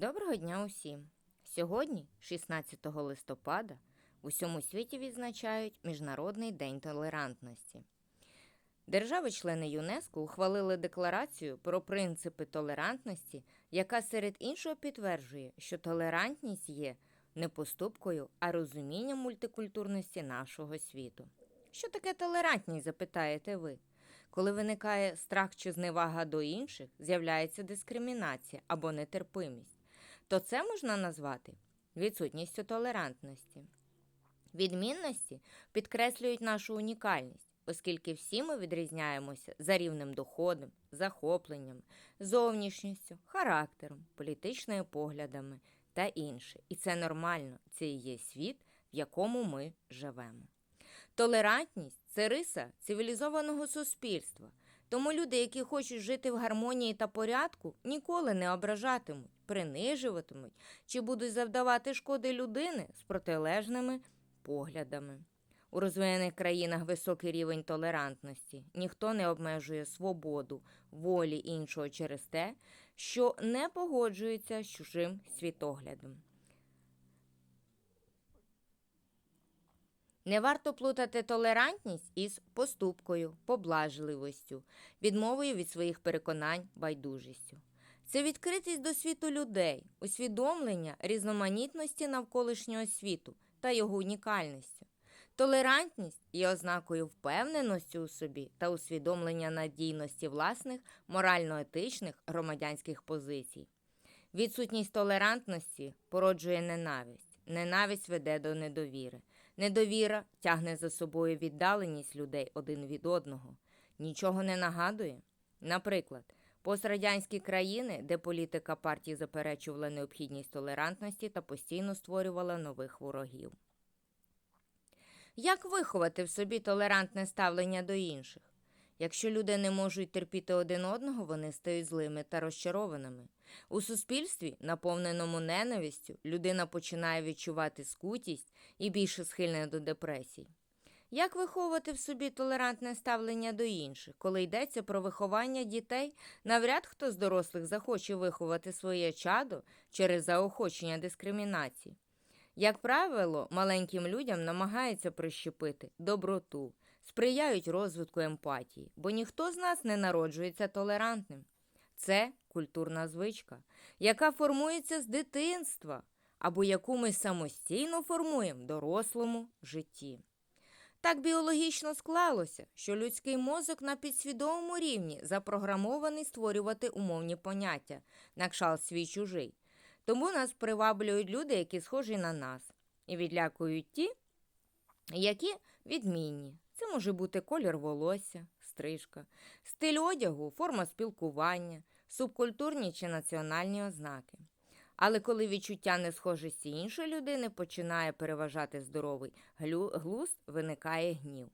Доброго дня усім! Сьогодні, 16 листопада, в усьому світі відзначають Міжнародний день толерантності. Держави-члени ЮНЕСКО ухвалили декларацію про принципи толерантності, яка серед іншого підтверджує, що толерантність є не поступкою, а розумінням мультикультурності нашого світу. Що таке толерантність, запитаєте ви? Коли виникає страх чи зневага до інших, з'являється дискримінація або нетерпимість, то це можна назвати відсутністю толерантності. Відмінності підкреслюють нашу унікальність, оскільки всі ми відрізняємося за рівнем доходом, захопленням, зовнішністю, характером, політичними поглядами та інше. І це нормально, це і є світ, в якому ми живемо. Толерантність це риса цивілізованого суспільства. Тому люди, які хочуть жити в гармонії та порядку, ніколи не ображатимуть, принижуватимуть чи будуть завдавати шкоди людини з протилежними поглядами. У розвинених країнах високий рівень толерантності. Ніхто не обмежує свободу, волі іншого через те, що не погоджується з чужим світоглядом. Не варто плутати толерантність із поступкою, поблажливостю, відмовою від своїх переконань, байдужістю. Це відкритість до світу людей, усвідомлення різноманітності навколишнього світу та його унікальністю. Толерантність є ознакою впевненості у собі та усвідомлення надійності власних морально-етичних громадянських позицій. Відсутність толерантності породжує ненависть. Ненависть веде до недовіри. Недовіра тягне за собою віддаленість людей один від одного. Нічого не нагадує. Наприклад, пострадянські країни, де політика партії заперечувала необхідність толерантності та постійно створювала нових ворогів. Як виховати в собі толерантне ставлення до інших? Якщо люди не можуть терпіти один одного, вони стають злими та розчарованими. У суспільстві, наповненому ненавистю, людина починає відчувати скутість і більше схильна до депресій. Як виховувати в собі толерантне ставлення до інших, коли йдеться про виховання дітей, навряд хто з дорослих захоче виховати своє чадо через заохочення дискримінації. Як правило, маленьким людям намагаються прищепити доброту, сприяють розвитку емпатії, бо ніхто з нас не народжується толерантним. Це культурна звичка, яка формується з дитинства, або яку ми самостійно формуємо в дорослому житті. Так біологічно склалося, що людський мозок на підсвідомому рівні запрограмований створювати умовні поняття, на кшалт свій чужий. Тому нас приваблюють люди, які схожі на нас, і відлякують ті, які відмінні. Це може бути колір волосся, стрижка, стиль одягу, форма спілкування, субкультурні чи національні ознаки. Але коли відчуття несхожості іншої людини починає переважати здоровий глузд, виникає гнів.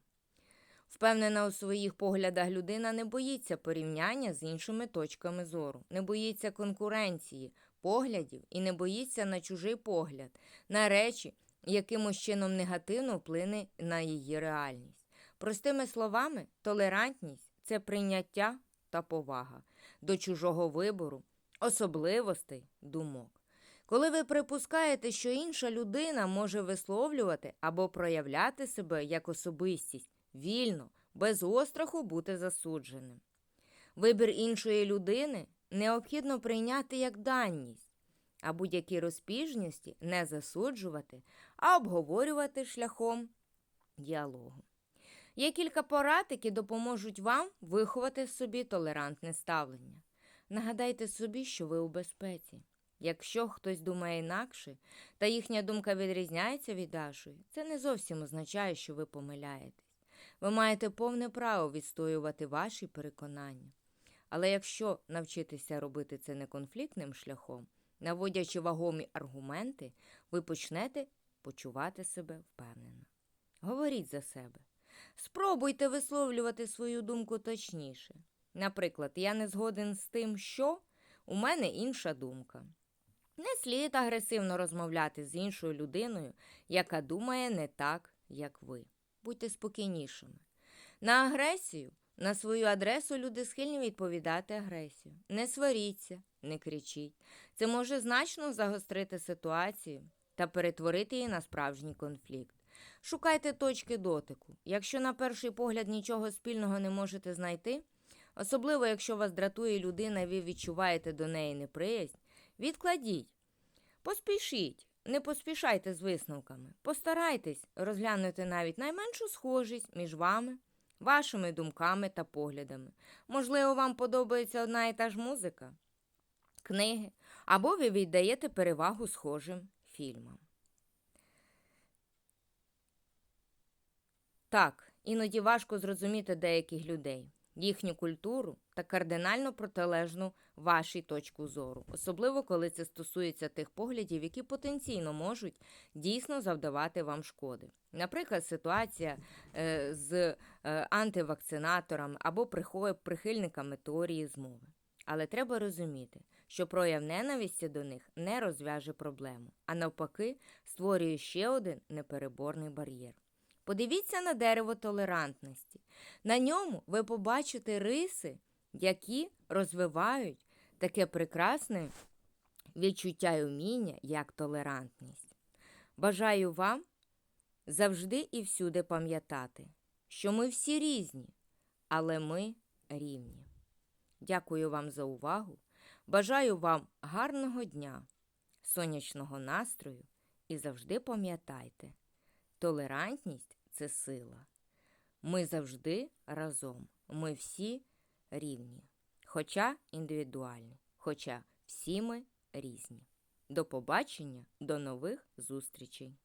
Впевнена у своїх поглядах людина не боїться порівняння з іншими точками зору, не боїться конкуренції, поглядів і не боїться на чужий погляд, на речі, якимось чином негативно вплине на її реальність. Простими словами, толерантність це прийняття та повага до чужого вибору, особливостей, думок. Коли ви припускаєте, що інша людина може висловлювати або проявляти себе як особистість вільно, без остраху бути засудженим. Вибір іншої людини необхідно прийняти як данність, а будь-які розпіжності не засуджувати, а обговорювати шляхом діалогу. Є кілька порад, які допоможуть вам виховати в собі толерантне ставлення. Нагадайте собі, що ви у безпеці. Якщо хтось думає інакше, та їхня думка відрізняється від вашої, це не зовсім означає, що ви помиляєтесь. Ви маєте повне право відстоювати ваші переконання. Але якщо навчитися робити це неконфліктним шляхом, наводячи вагомі аргументи, ви почнете почувати себе впевнено. Говоріть за себе. Спробуйте висловлювати свою думку точніше. Наприклад, я не згоден з тим, що у мене інша думка. Не слід агресивно розмовляти з іншою людиною, яка думає не так, як ви. Будьте спокійнішими. На агресію На свою адресу люди схильні відповідати агресію. Не сваріться, не кричіть. Це може значно загострити ситуацію та перетворити її на справжній конфлікт. Шукайте точки дотику. Якщо на перший погляд нічого спільного не можете знайти, особливо якщо вас дратує людина і ви відчуваєте до неї неприязнь, відкладіть. Поспішіть, не поспішайте з висновками. Постарайтесь розглянути навіть найменшу схожість між вами, вашими думками та поглядами. Можливо, вам подобається одна і та ж музика, книги, або ви віддаєте перевагу схожим фільмам. Так, іноді важко зрозуміти деяких людей, їхню культуру та кардинально протилежну вашій точку зору, особливо коли це стосується тих поглядів, які потенційно можуть дійсно завдавати вам шкоди. Наприклад, ситуація е, з е, антивакцинаторами або прихильниками теорії змови. Але треба розуміти, що прояв ненависті до них не розв'яже проблему, а навпаки, створює ще один непереборний бар'єр. Подивіться на дерево толерантності. На ньому ви побачите риси, які розвивають таке прекрасне відчуття й уміння, як толерантність. Бажаю вам завжди і всюди пам'ятати, що ми всі різні, але ми рівні. Дякую вам за увагу. Бажаю вам гарного дня, сонячного настрою і завжди пам'ятайте, толерантність це сила. Ми завжди разом. Ми всі рівні, хоча індивідуальні, хоча всі ми різні. До побачення, до нових зустрічей!